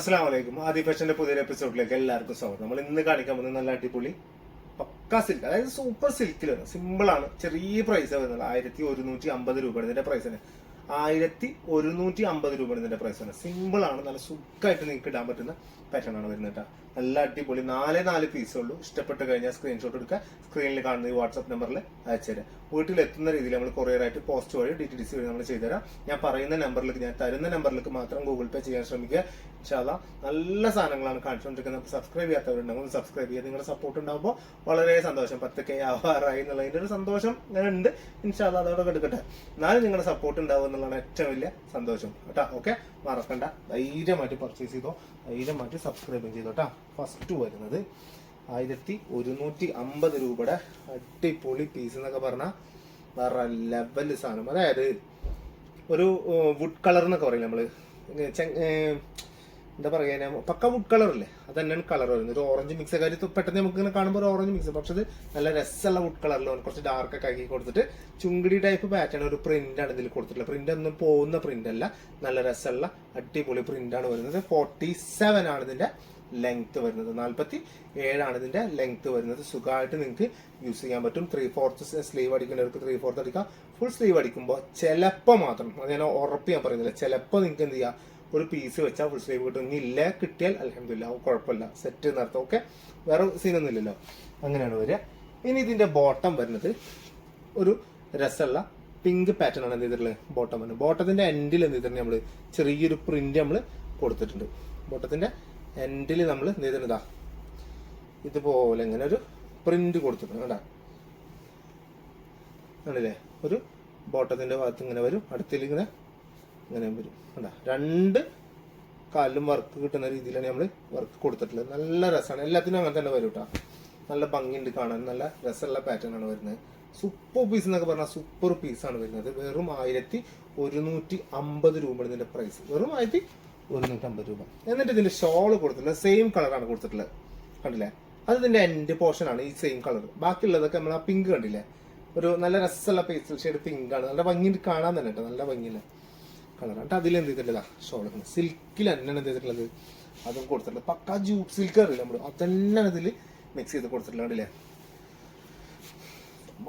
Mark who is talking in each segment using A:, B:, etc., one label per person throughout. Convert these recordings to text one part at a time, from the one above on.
A: അസ്സാം വലൈക്കും ആദി ഫാഷന്റെ പുതിയൊരു എപ്പിസോഡിലേക്ക് എല്ലാവർക്കും സ്വാഗതം. നമ്മൾ ഇന്ന് കാണിക്കാൻ പോകുന്നത് നല്ല അടിപൊളി പക്ക സിൽക്ക് അതായത് സൂപ്പർ സിൽക്കിൽ വരുന്നത് സിമ്പിൾ ആണ്. ചെറിയ പ്രൈസ് വരുന്നത്. ആയിരത്തി ഒരുന്നൂറ്റി അമ്പത് രൂപയാണ് ഇതിന്റെ പ്രൈസിന് ആയിരത്തി ഒരുന്നൂറ്റി അമ്പത് രൂപയാണ് ഇതിന്റെ പ്രൈസാണ് സിമ്പിൾ ആണ്. നല്ല സുഖമായിട്ട് നിങ്ങൾക്ക് ഇടാൻ പറ്റുന്ന പാറ്റേൺ ആണ് വരുന്നത് നല്ല അടിപൊളി നാല് നാല് പീസേ ഉള്ളൂ. ഇഷ്ടപ്പെട്ട് കഴിഞ്ഞാൽ സ്ക്രീൻഷോട്ട് എടുക്കുക. സ്ക്രീനിൽ കാണുന്ന ഈ വാട്സ്ആപ്പ് നമ്പറിൽ അയച്ചുതരാം. വീട്ടിൽ എത്തുന്ന രീതിയിൽ നമ്മൾ കൊറിയർ ആയിട്ട് പോസ്റ്റ് വഴി ഡി ടി ഡി സി വഴി നമ്മൾ ചെയ്തുതരാം. ഞാൻ പറയുന്ന നമ്പറിലേക്ക് ഞാൻ തരുന്ന നമ്പറിലേക്ക് മാത്രം ഗൂഗിൾ പേ ചെയ്യാൻ ശ്രമിക്കുക. ഇൻഷാല്ല നല്ല സാധനങ്ങളാണ് കാണിച്ചുകൊണ്ടിരിക്കുന്നത്. സബ്സ്ക്രൈബ് ചെയ്യാത്തവരുണ്ടെങ്കിൽ ഒന്ന് സബ്സ്ക്രൈബ് ചെയ്യുക. നിങ്ങളുടെ സപ്പോർട്ട് ഉണ്ടാകുമ്പോൾ വളരെ സന്തോഷം. പത്ത് കെ ആവാറായി എന്നുള്ളതിന്റെ ഒരു സന്തോഷം ഞാൻ ഉണ്ട് ഇൻഷാല്ല അതോടെ എടുക്കട്ടെ എന്നാലും നിങ്ങളുടെ സപ്പോർട്ട് ഉണ്ടാവും എന്നുള്ളതാണ് ഏറ്റവും വലിയ സന്തോഷം. കേട്ടോ? ഓക്കെ മറക്കണ്ട. ധൈര്യമായിട്ട് പർച്ചേസ് ചെയ്തോ. ധൈര്യമായിട്ട് സബ്സ്ക്രൈബും ചെയ്തോ. കേട്ടോ? ഫസ്റ്റ് വരുന്നത് ആയിരത്തി ഒരുന്നൂറ്റി അമ്പത് രൂപയുടെ അടിപൊളി പീസ് എന്നൊക്കെ പറഞ്ഞാൽ വേറെ ലെവൽ സാധനം. അതായത് ഒരു വുഡ് കളർ എന്നൊക്കെ പറയില്ല ഏ, എന്താ പറയാ പക്ക വുഡ് കളർ അല്ലേ അത് തന്നെയാണ് കളർ വരുന്നത്. ഒരു ഓറഞ്ച് മിക്സ് കാര്യം പെട്ടെന്ന് നമുക്ക് ഇങ്ങനെ കാണുമ്പോൾ ഒരു ഓറഞ്ച് മിക്സ് പക്ഷെ അത് നല്ല രസമുള്ള വുഡ് കളറിൽ കുറച്ച് ഡാർക്ക് ഒക്കെ ആക്കി കൊടുത്തിട്ട് ചുങ്കിടി ടൈപ്പ് പാറ്റേൺ ഒരു പ്രിന്റ് ആണ് ഇതിൽ കൊടുത്തിട്ടുള്ളത്. പ്രിന്റ് ഒന്നും പോകുന്ന പ്രിന്റ് അല്ല. നല്ല രസമുള്ള അടിപൊളി പ്രിന്റ് ആണ് വരുന്നത്. ഫോർട്ടി സെവൻ ആണ് ഇതിന്റെ ലെങ്ത് വരുന്നത്. നാൽപ്പത്തി ഏഴാണ് ഇതിന്റെ ലെങ്ത് വരുന്നത്. സുഖമായിട്ട് നിങ്ങൾക്ക് യൂസ് ചെയ്യാൻ പറ്റും. ത്രീ ഫോർത്ത് സ്ലീവ് അടിക്കുന്നവർക്ക് ത്രീ ഫോർത്ത് അടിക്കാം. ഫുൾ സ്ലീവ് അടിക്കുമ്പോൾ ചിലപ്പോൾ മാത്രം അത് ഞാൻ ഉറപ്പ് ഞാൻ പറയുന്നില്ല ചിലപ്പോൾ നിങ്ങൾക്ക് എന്ത് ചെയ്യാം? ഒരു പീസ് വെച്ചാൽ ഫുൾ സ്ലീവ് കിട്ടും. ഇനി ഇല്ല കിട്ടിയാൽ അലഹമില്ല കുഴപ്പമില്ല. സെറ്റ് നടത്തും ഓക്കെ വേറെ സീനൊന്നും ഇല്ലല്ലോ. അങ്ങനെയാണ് വരിക. ഇനി ഇതിന്റെ ബോട്ടം വരുന്നത് ഒരു രസമുള്ള പിങ്ക് പാറ്റേൺ ആണ് എന്ത് ചെയ്തിട്ടുള്ളത്? ബോട്ടം വരുന്നത് ബോട്ടത്തിന്റെ എൻഡിൽ എന്ത് ചെയ്തിട്ടുണ്ട് നമ്മൾ ചെറിയൊരു പ്രിന്റ് നമ്മൾ കൊടുത്തിട്ടുണ്ട്. ബോട്ടത്തിന്റെ എൻഡിൽ നമ്മൾ എന്ത് ചെയ്തിട്ടുണ്ടാ? ഇതുപോലെ ഇങ്ങനെ ഒരു പ്രിന്റ് കൊടുത്തിട്ടുണ്ട്. കേട്ടാ ആണല്ലേ ഒരു ബോട്ടത്തിന്റെ ഭാഗത്ത് ഇങ്ങനെ വരും. അടുത്തിൽ ഇങ്ങനെ ഇങ്ങനെ വരും. കണ്ടാ? രണ്ട് കാലിലും വർക്ക് കിട്ടുന്ന രീതിയിലാണ് നമ്മൾ വർക്ക് കൊടുത്തിട്ടുള്ളത്. നല്ല രസമാണ്. എല്ലാത്തിനും അങ്ങനെ തന്നെ വരും കേട്ടോ നല്ല ഭംഗിയുണ്ട് കാണാൻ. നല്ല രസമുള്ള പാറ്റേൺ ആണ് വരുന്നത്. സൂപ്പർ പീസ് എന്നൊക്കെ പറഞ്ഞാൽ സൂപ്പർ പീസാണ് വരുന്നത്. വെറും ആയിരത്തി ഒരുന്നൂറ്റി അമ്പത് രൂപയാണ് പ്രൈസ് വെറും ആയിരത്തി ഒരുന്നൂറ്റി അമ്പത് രൂപ. എന്നിട്ട് ഇതിന്റെ ഷോൾ കൊടുത്തിട്ടുള്ള സെയിം കളറാണ് കൊടുത്തിട്ടുള്ളത്. കണ്ടില്ലേ? അത് ഇതിന്റെ എൻഡ് പോർഷൻ ആണ് ഈ സെയിം കളർ ബാക്കിയുള്ളതൊക്കെ നമ്മൾ ആ പിങ്ക് കണ്ടില്ലേ? ഒരു നല്ല രസമുള്ള പേസ്റ്റൽ ഷെയ്ഡ് പിങ്ക് ആണ്. നല്ല ഭംഗി കാണാൻ തന്നെ കേട്ടോ നല്ല ഭംഗിയില്ല കളറാണ് കേട്ടോ അതിൽ എന്ത് ചെയ്തിട്ടില്ല ഷോൾ സിൽക്കിൽ തന്നെയാണ് എന്ത് ചെയ്തിട്ടുള്ളത്. അതും കൊടുത്തിട്ടുള്ളത്. പക്കാ ജൂട്ട് സിൽക്ക് അറിയില്ല നമ്മൾ അതെല്ലാം ഇതിൽ മിക്സ് ചെയ്ത് കൊടുത്തിട്ടുള്ളത്. കണ്ടില്ലേ?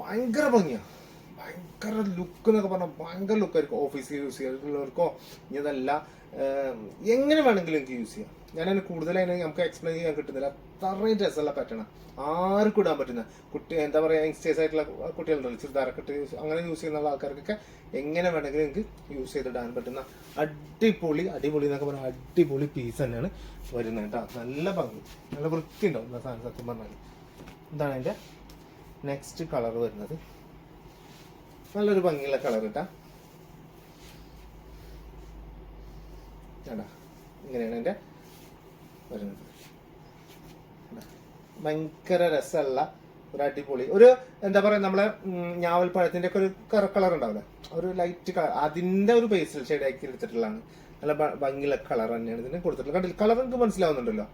A: ഭയങ്കര ഭംഗിയാണ് ഭയങ്കര ലുക്ക് എന്നൊക്കെ പറഞ്ഞാൽ ഭയങ്കര ലുക്കായിരിക്കും ഓഫീസിൽ യൂസ് ചെയ്തിട്ടുള്ളവർക്കോ ഇതല്ല എങ്ങനെ വേണമെങ്കിലും എനിക്ക് യൂസ് ചെയ്യാം. ഞാനതിന് കൂടുതലായി നമുക്ക് എക്സ്പ്ലെയിൻ ചെയ്യാൻ കിട്ടുന്നില്ല. അത്രയും രസമുള്ള പറ്റണം ആർക്കും ഇടാൻ പറ്റുന്ന കുട്ടി എന്താ പറയുക യങ്സ്റ്റേഴ്സ് ആയിട്ടുള്ള കുട്ടികളുണ്ടല്ലോ ചുരിദാറൊക്കെ ഇട്ട് യൂസ് അങ്ങനെ യൂസ് ചെയ്യുന്ന ആൾക്കാർക്കൊക്കെ എങ്ങനെ വേണമെങ്കിലും എനിക്ക് യൂസ് ചെയ്തിടാൻ പറ്റുന്ന അടിപൊളി അടിപൊളി എന്നൊക്കെ പറഞ്ഞാൽ അടിപൊളി പീസ് തന്നെയാണ് വരുന്നത് കേട്ടോ. നല്ല ഭംഗി. നല്ല വൃത്തി ഉണ്ടാവും സാധനം സത്യം പറഞ്ഞാൽ ഇതാണ് അതിന്റെ നെക്സ്റ്റ് കളർ വരുന്നത്. നല്ലൊരു ഭംഗിയുള്ള കളർ കേട്ടാ ഇങ്ങനെയാണ് എന്റെ വരുന്നത്? ഭയങ്കര രസമുള്ള ഒരു അടിപൊളി ഒരു എന്താ പറയാ നമ്മളെ ഞാവൽപ്പഴത്തിന്റെ ഒക്കെ ഒരു കറ കളർ ഉണ്ടാവില്ല? ഒരു ലൈറ്റ് കളർ അതിന്റെ ഒരു ബേസിൽ ഷെയ്ഡ് ആക്കി എടുത്തിട്ടുള്ളതാണ്. നല്ല ഭംഗിയുള്ള കളർ തന്നെയാണ് ഇതിന് കൊടുത്തിട്ടുള്ളത്. കണ്ടില്ല? കളർ നിങ്ങൾക്ക് മനസ്സിലാവുന്നുണ്ടല്ലോ?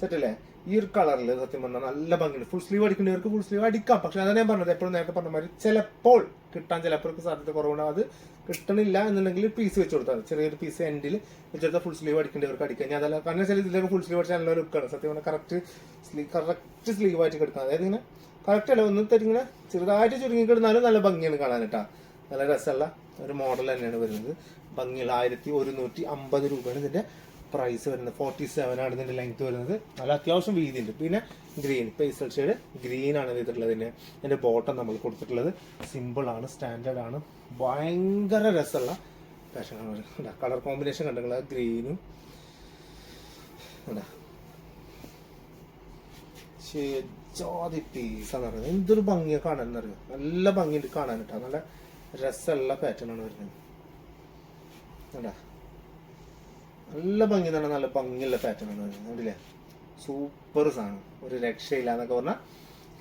A: സെറ്റ് അല്ലേ? ഈ ഒരു കളറിൽ സത്യം പറഞ്ഞാൽ നല്ല ഭംഗിയുണ്ട്. ഫുൾ സ്ലീവ് അടിക്കുന്നവർക്ക് ഫുൾ സ്ലീവ് അടിക്കാം. പക്ഷെ അതാണ് ഞാൻ പറഞ്ഞത് എപ്പോഴും നേരത്തെ പറഞ്ഞ മാതിരി ചിലപ്പോൾ കിട്ടാൻ ചിലപ്പോൾ സാധ്യത കുറവാണ് അത് കിട്ടണില്ല എന്നുണ്ടെങ്കിൽ പീസ് വെച്ച് കൊടുത്താൽ ചെറിയൊരു പീസ് എൻഡിൽ വെച്ചെടുത്താൽ ഫുൾ സ്ലീവ് അടിക്കേണ്ടവർക്ക് അടിക്കാം ഞാൻ അതല്ല കാരണം ചില ഇതിലൊക്കെ ഫുൾ സ്ലീവ് അടിച്ചാൽ നല്ല ലുക്കാണ് സത്യം പറഞ്ഞാൽ കറക്റ്റ് സ്ലീവ് കറക്റ്റ് സ്ലീവ് ആയിട്ട് കിടക്കാം അതായത് ഇങ്ങനെ കറക്റ്റ് അല്ല ഒന്ന് തരിങ്ങനെ ചെറുതായിട്ട് ചുരുങ്ങി കിടന്നാലും നല്ല ഭംഗിയാണ് കാണാൻ കേട്ടോ. നല്ല രസമുള്ള ഒരു മോഡൽ തന്നെയാണ് വരുന്നത്. ഭംഗിയുള്ള ആയിരത്തി ഒരുന്നൂറ്റി അമ്പത് രൂപയാണ് ഇതിന്റെ പ്രൈസ് വരുന്നത് ഫോർട്ടി സെവൻ ആണ് ഇതിന്റെ ലെങ്ത് വരുന്നത്. നല്ല അത്യാവശ്യം വീതി ഉണ്ട് പിന്നെ ഗ്രീൻ പേസ്റ്റൽ ഷെയ്ഡ് ഗ്രീൻ ആണ് ചെയ്തിട്ടുള്ളത് ഇതിന്റെ ബോട്ടം നമ്മൾ കൊടുത്തിട്ടുള്ളത്. സിമ്പിൾ ആണ് സ്റ്റാൻഡേർഡ് ആണ്. ഭയങ്കര രസമുള്ള ഫാഷനാണ് കളർ കോമ്പിനേഷൻ കണ്ടിട്ടുള്ള ഗ്രീനും ജാതി പീസാന്ന് പറയുന്നത്. എന്തൊരു ഭംഗിയാ കാണാൻ എന്നറിയോ നല്ല ഭംഗിയുണ്ട് കാണാൻ കേട്ടോ. നല്ല രസമുള്ള പാറ്റേൺ ആണ് വരുന്നത്. കണ്ടാ നല്ല ഭംഗി തന്നെ നല്ല ഭംഗിയുള്ള പാറ്റേൺ ആണ് വരുന്നത് കണ്ടില്ലേ? സൂപ്പർ സാധനം. ഒരു രക്ഷയില്ല എന്നൊക്കെ പറഞ്ഞാൽ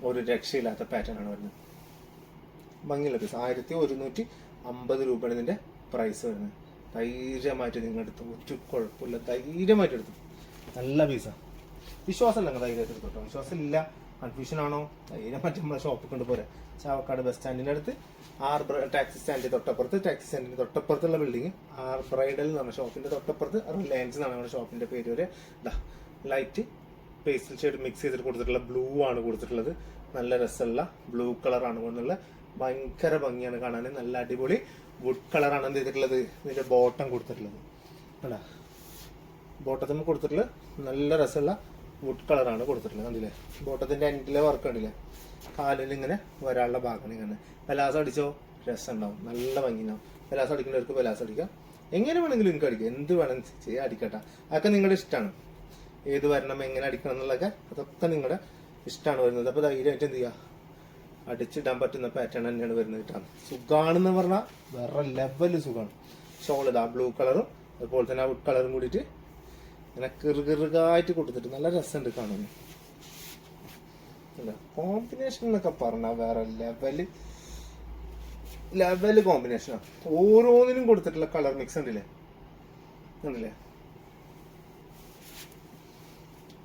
A: ഒരു രക്ഷയില്ലാത്ത പാറ്റേൺ ആണ് വരുന്നത്. ഭംഗിയുള്ള പീസ് ആയിരത്തി ഒരുന്നൂറ്റി അമ്പത് രൂപയാണ് ഇതിന്റെ പ്രൈസ് വരുന്നത്. ധൈര്യമായിട്ട് നിങ്ങൾ എടുത്തു ഒരു കുഴപ്പമില്ല. ധൈര്യമായിട്ട് എടുത്തു. നല്ല പീസാണ് വിശ്വാസം ഇല്ല ധൈര്യമായിട്ട് എടുത്തു കേട്ടോ വിശ്വാസം ഇല്ല കൺഫ്യൂഷൻ ആണോ? അതിനെ പറ്റി നമ്മളെ കൊണ്ട് പോരാ. ചാവക്കാട് ബസ് സ്റ്റാൻഡിന്റെ അടുത്ത് ആർ ടാക്സി സ്റ്റാൻഡിന്റെ തൊട്ടപ്പുറത്ത് ടാക്സി സ്റ്റാൻഡിന്റെ തൊട്ടപ്പുറത്തുള്ള ബിൽഡിംഗ് ആർ ബ്രൈഡൽ എന്ന് പറഞ്ഞ ഷോപ്പിന്റെ തൊട്ടപ്പുറത്ത് റിലയൻസ് എന്നാണ് നമ്മുടെ ഷോപ്പിന്റെ പേര് വരെ ലൈറ്റ് പേസ്റ്റൽ ഷെയ്ഡ് മിക്സ് ചെയ്തിട്ട് കൊടുത്തിട്ടുള്ള ബ്ലൂ ആണ് കൊടുത്തിട്ടുള്ളത്. നല്ല രസമുള്ള ബ്ലൂ കളറാണ് കൊണ്ടുള്ള ഭയങ്കര ഭംഗിയാണ് കാണാൻ നല്ല അടിപൊളി വുഡ് കളറാണ് എന്ത് ചെയ്തിട്ടുള്ളത്? ഇതിന്റെ ബോട്ടം കൊടുത്തിട്ടുള്ളത്. അല്ല ബോട്ടത്തിന് കൊടുത്തിട്ടുള്ള നല്ല രസമുള്ള വുഡ് കളറാണ് കൊടുത്തിട്ടുള്ളത് കണ്ടില്ലേ? ബോട്ടത്തിന്റെ എൻഡിലെ വർക്ക് കണ്ടില്ലേ? കാലിൽ ഇങ്ങനെ വരാനുള്ള ഭാഗമാണ് ഇങ്ങനെ. ബലാസ് അടിച്ചോ? രസം ഉണ്ടാവും നല്ല ഭംഗി ഉണ്ടാവും പലാസ അടിക്കുന്നവർക്ക് ബലാസ് അടിക്കാം. എങ്ങനെ വേണമെങ്കിലും നിങ്ങൾക്ക് അടിക്കാം. എന്ത് വേണമെങ്കിലും ചെയ്യാം അടിക്കട്ടെ. അതൊക്കെ നിങ്ങളുടെ ഇഷ്ടമാണ് ഏത് വരണം എങ്ങനെ അടിക്കണം എന്നുള്ളതൊക്കെ അതൊക്കെ നിങ്ങളുടെ ഇഷ്ടമാണ് വരുന്നത്. അപ്പോൾ ധൈര്യമായിട്ട് എന്ത് ചെയ്യുക അടിച്ചിടാൻ പറ്റുന്ന പാറ്റേൺ തന്നെയാണ് വരുന്നത് കേട്ടോ. സുഖാണെന്ന് പറഞ്ഞാൽ വേറെ ലെവൽ സുഖമാണ്. ഷോൾ ബ്ലൂ കളറും അതുപോലെ തന്നെ ആ വുഡ് കളറും കൂടിയിട്ട് ഇങ്ങനെ കിറുകിറുകായിട്ട് കൊടുത്തിട്ട് നല്ല രസമുണ്ട് കാണാൻ. കോമ്പിനേഷൻ എന്നൊക്കെ പറഞ്ഞാൽ വേറെ ലെവൽ ലെവൽ കോമ്പിനേഷനാണ് ഓരോന്നിനും കൊടുത്തിട്ടുള്ള കളർ മിക്സ് ഉണ്ടല്ലേ? ഉണ്ടല്ലേ?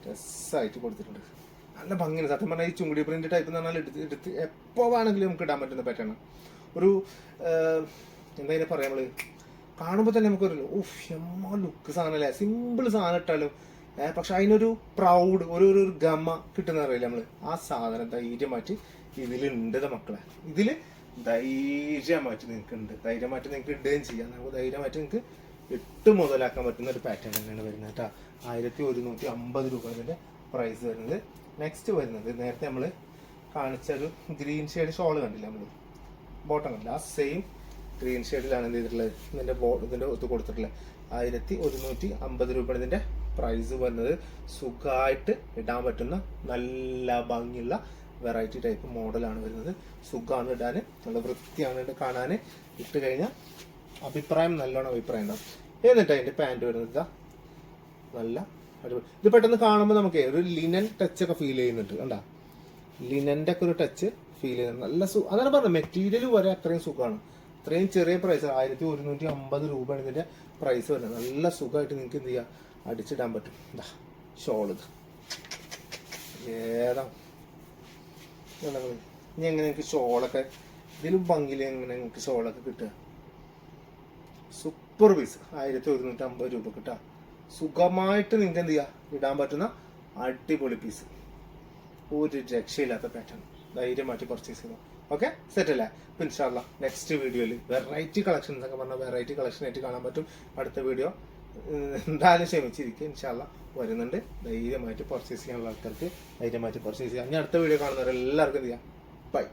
A: രസമായിട്ട് കൊടുത്തിട്ടുണ്ട്. നല്ല ഭംഗിയാണ്. സത്യം പറഞ്ഞാൽ ഈ ചുങ്കുടി പ്രിന്റ് ടൈപ്പ് എന്ന് പറഞ്ഞാൽ എടുത്ത് എടുത്ത് എപ്പോൾ വേണമെങ്കിലും നമുക്ക് ഇടാൻ പറ്റുന്ന പാറ്റേൺ ഒരു എന്താ ഇതിനെ പറയാ നമ്മൾ? കാണുമ്പോൾ തന്നെ നമുക്കൊരു ഓഫ് എമ്മ ലുക്ക് സാധനമല്ലേ സിമ്പിൾ സാധനം ഇട്ടാലും പക്ഷെ അതിനൊരു പ്രൗഡ് ഒരു ഒരു ഗമ കിട്ടുന്ന അറിയില്ല നമ്മൾ? ആ സാധനം ധൈര്യമായിട്ട് ഇതിലുണ്ട് മക്കളെ. ഇതിൽ ധൈര്യമായിട്ട് നിങ്ങൾക്ക് ഉണ്ട് ധൈര്യമായിട്ട് നിങ്ങൾക്ക് ഇടുകയും ചെയ്യാം. നമുക്ക് ധൈര്യമായിട്ട് നിങ്ങൾക്ക് എട്ട് മുതലാക്കാൻ പറ്റുന്ന ഒരു പാറ്റേൺ തന്നെയാണ് വരുന്നത് കേട്ടോ. ആയിരത്തി ഒരുന്നൂറ്റി അമ്പത് രൂപ പ്രൈസ് വരുന്നത്. നെക്സ്റ്റ് വരുന്നത് നേരത്തെ നമ്മൾ കാണിച്ച ഒരു ഗ്രീൻ ഷെയ്ഡ് ഷോൾ കണ്ടില്ല നമ്മൾ ബോട്ടം കണ്ടില്ല? ആ സെയിം ഗ്രീൻ ഷെയ്ഡിലാണ് എന്ത് ചെയ്തിട്ടുള്ളത്? ഇതിന്റെ ബോ ഇതിന്റെ ഒത്ത് കൊടുത്തിട്ടുള്ളത്. ആയിരത്തി ഒരുന്നൂറ്റി അമ്പത് രൂപയാണ് ഇതിന്റെ പ്രൈസ് വരുന്നത്. സുഖമായിട്ട് ഇടാൻ പറ്റുന്ന നല്ല ഭംഗിയുള്ള വെറൈറ്റി ടൈപ്പ് മോഡലാണ് വരുന്നത്. സുഖമാണ് ഇടാൻ നല്ല വൃത്തിയാണ് ഇത് കാണാൻ. ഇട്ട് കഴിഞ്ഞാൽ അഭിപ്രായം നല്ലോണം അഭിപ്രായം ഉണ്ടാവും. എന്നിട്ട് അതിന്റെ പാന്റ് വരുന്നത് ഇതാ. നല്ല ഇത് പെട്ടെന്ന് കാണുമ്പോൾ നമുക്ക് ഒരു ലിനൻ ടച്ച് ഒക്കെ ഫീൽ ചെയ്യുന്നുണ്ട് കണ്ടാ? ലിനന്റെ ഒക്കെ ഒരു ടച്ച് ഫീൽ ചെയ്യുന്നുണ്ട്. നല്ല സു അതാണ് പറഞ്ഞത് മെറ്റീരിയൽ വരെ അത്രയും സുഖമാണ്. അത്രയും ചെറിയ പ്രൈസ് ആയിരത്തി ഒരുന്നൂറ്റി അമ്പത് രൂപയാണ് ഇതിന്റെ പ്രൈസ് വരുന്നത്. നല്ല സുഖമായിട്ട് നിങ്ങൾക്ക് എന്ത് ചെയ്യാം? അടിച്ചിടാൻ പറ്റും. എന്താ ഷോൾ ഇത്. ഏതാ? ഇതാ. ഇനി എങ്ങനെ നിങ്ങൾക്ക് ഷോളൊക്കെ ഇതിലും ഭംഗിയിൽ എങ്ങനെ നിങ്ങൾക്ക് ഷോളൊക്കെ കിട്ടുക? സൂപ്പർ പീസ് ആയിരത്തി ഒരുന്നൂറ്റി അമ്പത് രൂപ കിട്ടുക. സുഖമായിട്ട് നിങ്ങൾക്ക് എന്ത് ചെയ്യാം? ഇടാൻ പറ്റുന്ന അടിപൊളി പീസ് ഒരു രക്ഷയില്ലാത്ത പാറ്റേൺ ധൈര്യമായിട്ട് പർച്ചേസ് ചെയ്തു. ഓക്കെ സെറ്റ് അല്ലേ അപ്പം ഇൻഷാല്ല നെക്സ്റ്റ് വീഡിയോയിൽ വെറൈറ്റി കളക്ഷൻസ് ഒക്കെ പറഞ്ഞാൽ വെറൈറ്റി കളക്ഷൻ ആയിട്ട് കാണാൻ പറ്റും. അടുത്ത വീഡിയോ എന്തായാലും ക്ഷമിച്ചിരിക്കും. ഇൻഷാല്ല വരുന്നുണ്ട്. ധൈര്യമായിട്ട് പർച്ചേസ് ചെയ്യാനുള്ള ആൾക്കാർക്ക് ധൈര്യമായിട്ട് പർച്ചേസ് ചെയ്യാം. ഇനി അടുത്ത വീഡിയോ കാണുന്നവരെല്ലാവർക്കും ചെയ്യാം? ബൈ